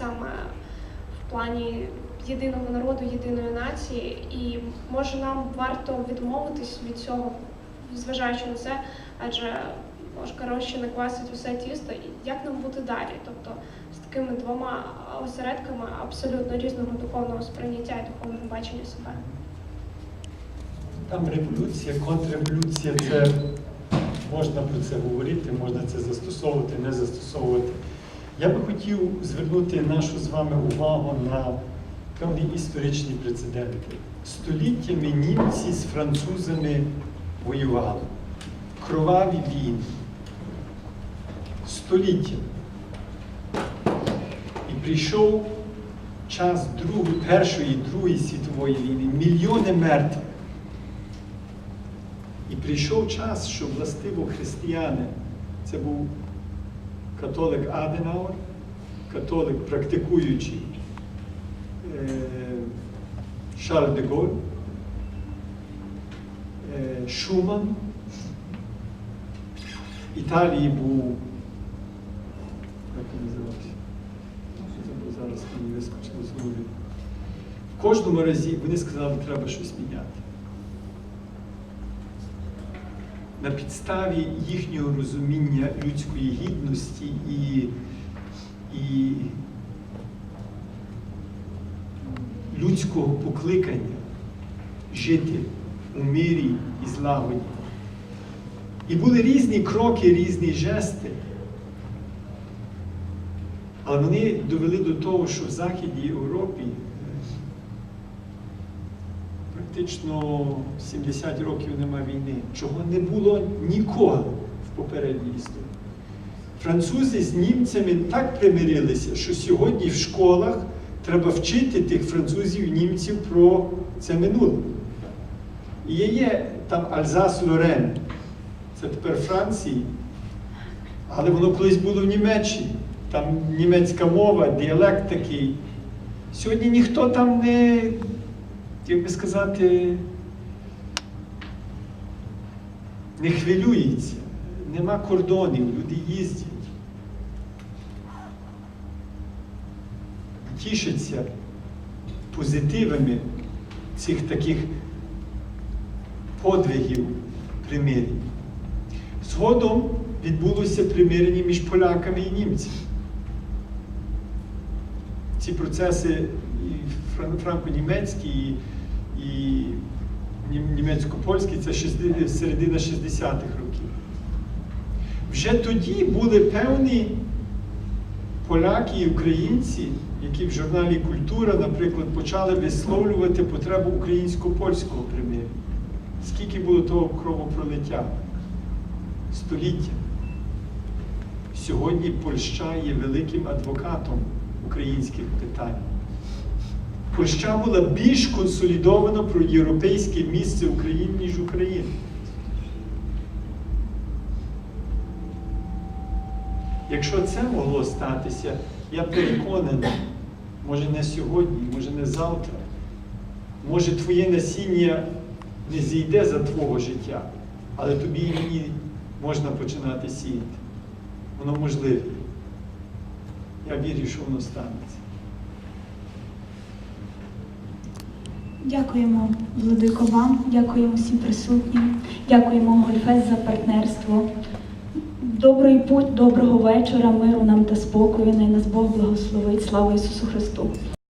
саме в плані єдиного народу, єдиної нації, і може нам варто відмовитись від цього, зважаючи на це, адже розчини квасить усе тісто. І як нам бути далі? Тобто з такими двома осередками абсолютно різного духовного сприйняття і духовного бачення себе. Там революція, контрреволюція, це можна про це говорити, можна це застосовувати, не застосовувати. Я би хотів звернути нашу з вами увагу на певні історичні прецеденти. Століттями німці з французами воювали. Кроваві війни. Століттями. І прийшов час Другої, Першої, і Другої світової війни, мільйони мертвих. І прийшов час, що властиво християни, це був католик Аденауер, католик практикуючий е, Шарль де Голь, е, Шуман. Італії був, як він називався? Забув, Зараз мені вискочило з голови. В кожному разі вони сказали, треба щось міняти. На підставі їхнього розуміння людської гідності і, і людського покликання жити у мирі і злагоді. І були різні кроки, різні жести. Але вони довели до того, що в Західній Європі практично 70 років нема війни, чого не було ніколи в попередній історії. Французи з німцями так примирилися, що сьогодні в школах треба вчити тих французів і німців про це минуле. І є там Альзас Лорен, це тепер Франції, але воно колись було в Німеччині. Там німецька мова, діалект такий. Сьогодні ніхто там не як би сказати, не хвилюється, нема кордонів, люди їздять. Тішаться позитивами цих таких подвигів примирень. Згодом відбулося примирення між поляками і німцями. Ці процеси франко-німецькі, і, і німецько-польські це середина 60-х років. Вже тоді були певні поляки і українці, які в журналі Культура, наприклад, почали висловлювати потребу українсько-польського примирення. Скільки було того кровопролиття? Століття. Сьогодні Польща є великим адвокатом українських питань. Польща була більш консолідована про європейське місце України, ніж Україна. Якщо це могло статися, я переконаний, може не сьогодні, може не завтра, може твоє насіння не зійде за твого життя, але тобі і мені можна починати сіяти. Воно можливе. Я вірю, що воно станеться. Дякуємо, Владико, вам, дякуємо всім присутнім, дякуємо Гольфес за партнерство. Добрий путь, доброго вечора, миру нам та спокою. Най нас Бог благословить. Слава Ісусу Христу!